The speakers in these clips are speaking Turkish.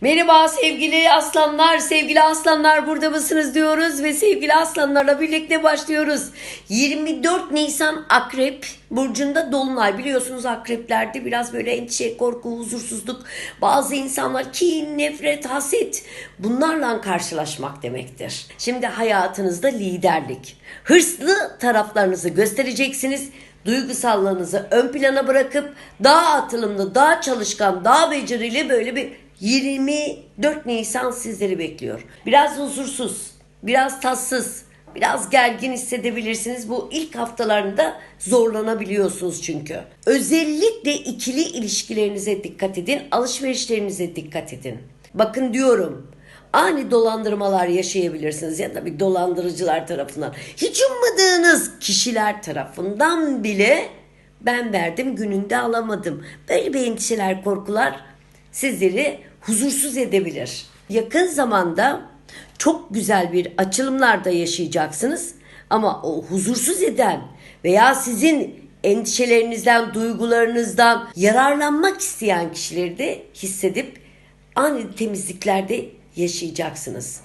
Merhaba sevgili aslanlar, sevgili aslanlar burada mısınız diyoruz ve sevgili aslanlarla birlikte başlıyoruz. 24 Nisan Akrep burcunda dolunay biliyorsunuz akreplerde biraz böyle endişe, korku, huzursuzluk, bazı insanlar kin, nefret, haset bunlarla karşılaşmak demektir. Şimdi hayatınızda liderlik, hırslı taraflarınızı göstereceksiniz duygusallığınızı ön plana bırakıp daha atılımlı, daha çalışkan, daha becerili böyle bir 24 Nisan sizleri bekliyor. Biraz huzursuz, biraz tatsız, biraz gergin hissedebilirsiniz. Bu ilk haftalarında zorlanabiliyorsunuz çünkü. Özellikle ikili ilişkilerinize dikkat edin, alışverişlerinize dikkat edin. Bakın diyorum, ani dolandırmalar yaşayabilirsiniz ya da bir dolandırıcılar tarafından. Hiç ummadığınız kişiler tarafından bile ben verdim gününde alamadım. Böyle bir endişeler, korkular sizleri huzursuz edebilir. Yakın zamanda çok güzel bir açılımlar da yaşayacaksınız. Ama o huzursuz eden veya sizin endişelerinizden, duygularınızdan yararlanmak isteyen kişileri de hissedip ani temizliklerde yaşayacaksınız.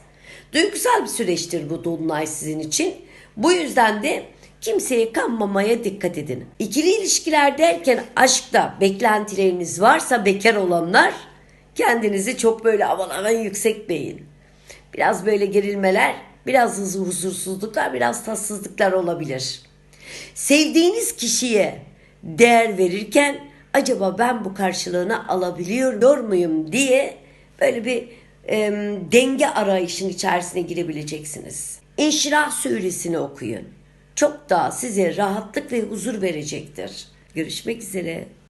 Duygusal bir süreçtir bu dolunay sizin için. Bu yüzden de kimseye kanmamaya dikkat edin. İkili ilişkiler derken aşkta beklentileriniz varsa bekar olanlar kendinizi çok böyle aman aman yükseltmeyin. Biraz böyle gerilmeler, biraz huzur- huzursuzluklar, biraz tatsızlıklar olabilir. Sevdiğiniz kişiye değer verirken acaba ben bu karşılığını alabiliyor muyum diye böyle bir em, denge arayışın içerisine girebileceksiniz. İnşirah suresini okuyun. Çok daha size rahatlık ve huzur verecektir. Görüşmek üzere.